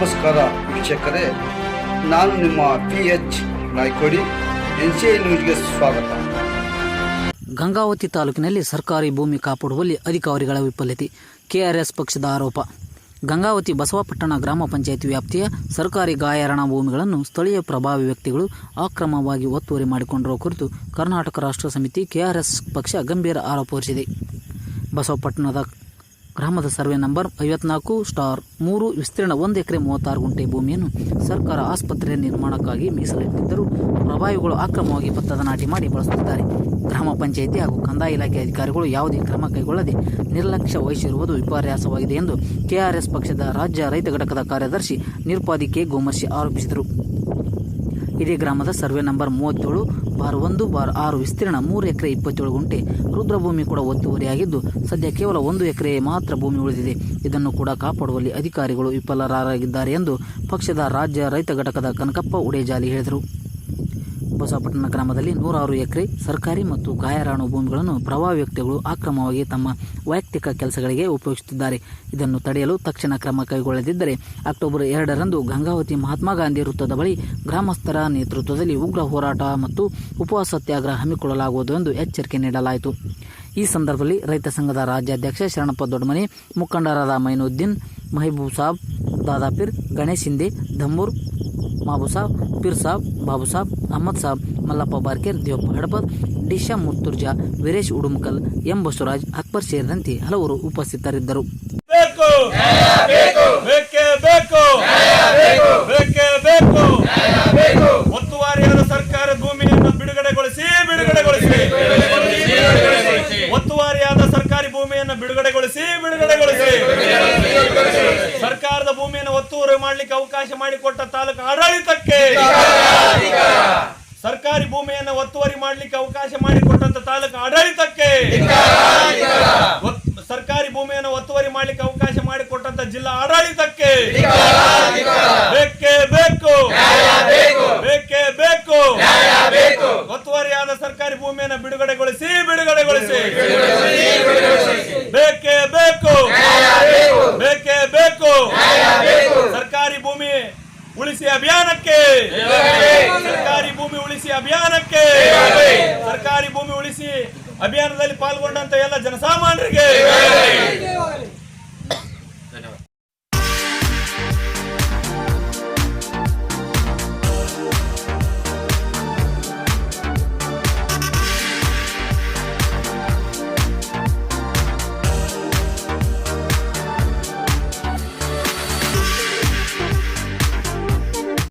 ವೀಕ್ಷಕರೇ, ನಾನು ನಿಮ್ಮ P H Naikodi N C I ನ್ಯೂಸ್ಗೆ ಸ್ವಾಗತ. ಗಂಗಾವತಿ ತಾಲೂಕಿನಲ್ಲಿ ಸರ್ಕಾರಿ ಭೂಮಿ ಕಾಪಾಡುವಲ್ಲಿ ಅಧಿಕಾರಿಗಳ ವಿಫಲತೆ, ಕೆಆರ್ಎಸ್ ಪಕ್ಷದ ಆರೋಪ. ಗಂಗಾವತಿ ಬಸವಪಟ್ಟಣ ಗ್ರಾಮ ಪಂಚಾಯತ್ ವ್ಯಾಪ್ತಿಯ ಸರ್ಕಾರಿ ಗಾಯರಣ ಭೂಮಿಗಳನ್ನು ಸ್ಥಳೀಯ ಪ್ರಭಾವಿ ವ್ಯಕ್ತಿಗಳು ಅಕ್ರಮವಾಗಿ ಒತ್ತುವರಿ ಮಾಡಿಕೊಂಡಿರುವ ಕುರಿತು ಕರ್ನಾಟಕ ರಾಷ್ಟ್ರ ಸಮಿತಿ ಕೆಆರ್ಎಸ್ ಪಕ್ಷ ಗಂಭೀರ ಆರೋಪ ಹೊರಿಸಿದೆ. ಬಸವಪಟ್ಟಣದ ಗ್ರಾಮದ ಸರ್ವೆ ನಂಬರ್ ಐವತ್ನಾಲ್ಕು, ಸ್ಟಾರ್ ಮೂರು, ವಿಸ್ತೀರ್ಣ ಒಂದು ಎಕರೆ ಮೂವತ್ತಾರು ಗುಂಟೆ ಭೂಮಿಯನ್ನು ಸರ್ಕಾರ ಆಸ್ಪತ್ರೆಯ ನಿರ್ಮಾಣಕ್ಕಾಗಿ ಮೀಸಲಿಟ್ಟಿದ್ದರೂ ಪ್ರಭಾವಿಗಳು ಅಕ್ರಮವಾಗಿ ಭತ್ತದ ನಾಟಿ ಮಾಡಿ ಬಳಸುತ್ತಿದ್ದಾರೆ. ಗ್ರಾಮ ಪಂಚಾಯಿತಿ ಹಾಗೂ ಕಂದಾಯ ಇಲಾಖೆ ಅಧಿಕಾರಿಗಳು ಯಾವುದೇ ಕ್ರಮ ಕೈಗೊಳ್ಳದೆ ನಿರ್ಲಕ್ಷ್ಯ ವಹಿಸಿರುವುದು ವಿಪರ್ಯಾಸವಾಗಿದೆ ಎಂದು ಕೆಆರ್ಎಸ್ ಪಕ್ಷದ ರಾಜ್ಯ ರೈತ ಘಟಕದ ಕಾರ್ಯದರ್ಶಿ ನಿರ್ಪಾದಿ ಕೆ ಗೋಮಶಿ ಆರೋಪಿಸಿದರು. ಇದೇ ಗ್ರಾಮದ ಸರ್ವೆ ನಂಬರ್ ಮೂವತ್ತೇಳು, ಬಾರ್ ಒಂದು, ಬಾರ್ ಆರು, ವಿಸ್ತೀರ್ಣ ಮೂರು ಎಕರೆ ಇಪ್ಪತ್ತೇಳು ಗುಂಟೆ ರುದ್ರಭೂಮಿ ಕೂಡ ಒತ್ತುವರಿಯಾಗಿದ್ದು, ಸದ್ಯ ಕೇವಲ ಒಂದು ಎಕರೆ ಮಾತ್ರ ಭೂಮಿ ಉಳಿದಿದೆ. ಇದನ್ನು ಕೂಡ ಕಾಪಾಡುವಲ್ಲಿ ಅಧಿಕಾರಿಗಳು ವಿಫಲರಾಗಿದ್ದಾರೆ ಎಂದು ಪಕ್ಷದ ರಾಜ್ಯ ರೈತ ಘಟಕದ ಕನಕಪ್ಪ ಉಡೇಜಾಲಿ ಹೇಳಿದರು. ಬಸವಪಟ್ಟಣ ಗ್ರಾಮದಲ್ಲಿ ನೂರಾರು ಎಕರೆ ಸರ್ಕಾರಿ ಮತ್ತು ಗಾಯರಾಣು ಭೂಮಿಗಳನ್ನು ಪ್ರಭಾವಿ ವ್ಯಕ್ತಿಗಳು ಅಕ್ರಮವಾಗಿ ತಮ್ಮ ವೈಯಕ್ತಿಕ ಕೆಲಸಗಳಿಗೆ ಉಪಯೋಗಿಸುತ್ತಿದ್ದಾರೆ. ಇದನ್ನು ತಡೆಯಲು ತಕ್ಷಣ ಕ್ರಮ ಕೈಗೊಳ್ಳದಿದ್ದರೆ ಅಕ್ಟೋಬರ್ ಎರಡರಂದು ಗಂಗಾವತಿ ಮಹಾತ್ಮ ಗಾಂಧಿ ವೃತ್ತದ ಬಳಿ ಗ್ರಾಮಸ್ಥರ ನೇತೃತ್ವದಲ್ಲಿ ಉಗ್ರ ಹೋರಾಟ ಮತ್ತು ಉಪವಾಸ ಸತ್ಯಾಗ್ರಹ ಹಮ್ಮಿಕೊಳ್ಳಲಾಗುವುದು ಎಂದು ಎಚ್ಚರಿಕೆ ನೀಡಲಾಯಿತು. ಈ ಸಂದರ್ಭದಲ್ಲಿ ರೈತ ಸಂಘದ ರಾಜ್ಯಾಧ್ಯಕ್ಷ ಶರಣಪ್ಪ ದೊಡ್ಡಮನಿ, ಮುಖಂಡರಾದ ಮೈನುದ್ದೀನ್, ಮಹಬೂಬ್ ಸಾಬ್, ದಾದಾಪೀರ್, ಗಣೇಶ್ ಹಿಂದೆ, ಧಮ್ಮೂರ್ ಮಾಬು ಸಾಬ್ ಪೀರ್ ಸಾಬ್ ಬಾಬು ಸಾಬ್ ಅಹಮದ್ ಸಾಬ್ ಮಲ್ಲಪ್ಪ ಬಾರ್ಕೇರ್ ದೇವಪ್ಪ ಹಡಪದ್ ಡಿಶಾ ಮುತ್ತುರ್ಜಾ ವೀರೇಶ್ ಉಡುಮಕಲ್ ಎಂ ಬಸವರಾಜ್ ಅಕ್ಬರ್ ಸೇರಿದಂತೆ ಹಲವರು ಉಪಸ್ಥಿತರಿದ್ದರು. ಒತ್ತುವಾರಿಯಾದ ಬೇಕೇ. ಬೇಕು ಬೇಕೇ. ಬೇಕು. ಒತ್ತುವರಿಯಾದ ಸರ್ಕಾರ ಭೂಮಿಯನ್ನು ಬಿಡುಗಡೆಗೊಳಿಸಿ ಬಿಡುಗಡೆಗೊಳಿಸಿ. ಒತ್ತುವಾರಿಯಾದ ಸರ್ಕಾರಿ ಭೂಮಿಯನ್ನು ಬಿಡುಗಡೆಗೊಳಿಸಿ ಬಿಡುಗಡೆಗೊಳಿಸಿ. ಸರ್ಕಾರದ ಭೂಮಿಯನ್ನು ಮಾಡಲಿಕ್ಕೆ ಅವಕಾಶ ಮಾಡಿಕೊಟ್ಟ ತಾಲೂಕು ಆಡಳಿತಕ್ಕೆ ಸರ್ಕಾರಿ ಭೂಮಿಯನ್ನು ಒತ್ತುವರಿ ಮಾಡಲಿಕ್ಕೆ ಅವಕಾಶ ಮಾಡಿಕೊಟ್ಟಂತ ತಾಲೂಕು ಆಡಳಿತಕ್ಕೆ ಸರ್ಕಾರಿ ಭೂಮಿಯನ್ನು ಒತ್ತುವರಿ ಮಾಡಲಿಕ್ಕೆ ಅವಕಾಶ ಮಾಡಿಕೊಟ್ಟಂತ ಜಿಲ್ಲಾ ಆಡಳಿತಕ್ಕೆ ಬೇಕೇ ಬೇಕು ಬೇಕೇ ಬೇಕು ಒತ್ತುವರಿಯಾದ ಸರ್ಕಾರಿ ಭೂಮಿಯನ್ನು ಬಿಡುಗಡೆಗೊಳಿಸಿ ಬಿಡುಗಡೆಗೊಳಿಸಿ ಬೇಕೇ ಬೇಕು ಬೇಕೇ ಬೇಕು ಸರ್ಕಾರಿ ಭೂಮಿ ಉಳಿಸಿ ಅಭಿಯಾನಕ್ಕೆ ಸರ್ಕಾರಿ ಭೂಮಿ ಉಳಿಸಿ ಅಭಿಯಾನಕ್ಕೆ ಸರ್ಕಾರಿ ಭೂಮಿ ಉಳಿಸಿ ಅಭಿಯಾನದಲ್ಲಿ ಪಾಲ್ಗೊಂಡಂತ ಎಲ್ಲ ಜನಸಾಮಾನ್ಯರಿಗೆ